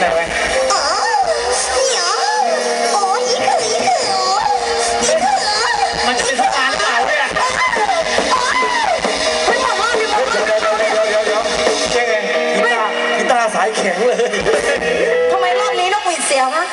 ใอ๋อเหนีโอ้ยคือยี่คือคือมันจะเป็นสารเล่าเลยไบอกว่ไม่บอดี๋ยวเดี๋เยวเดี๋ไงตาร์ตาสายแข็งเลยทำไมรอบนี้นกหวีดเสียงอะ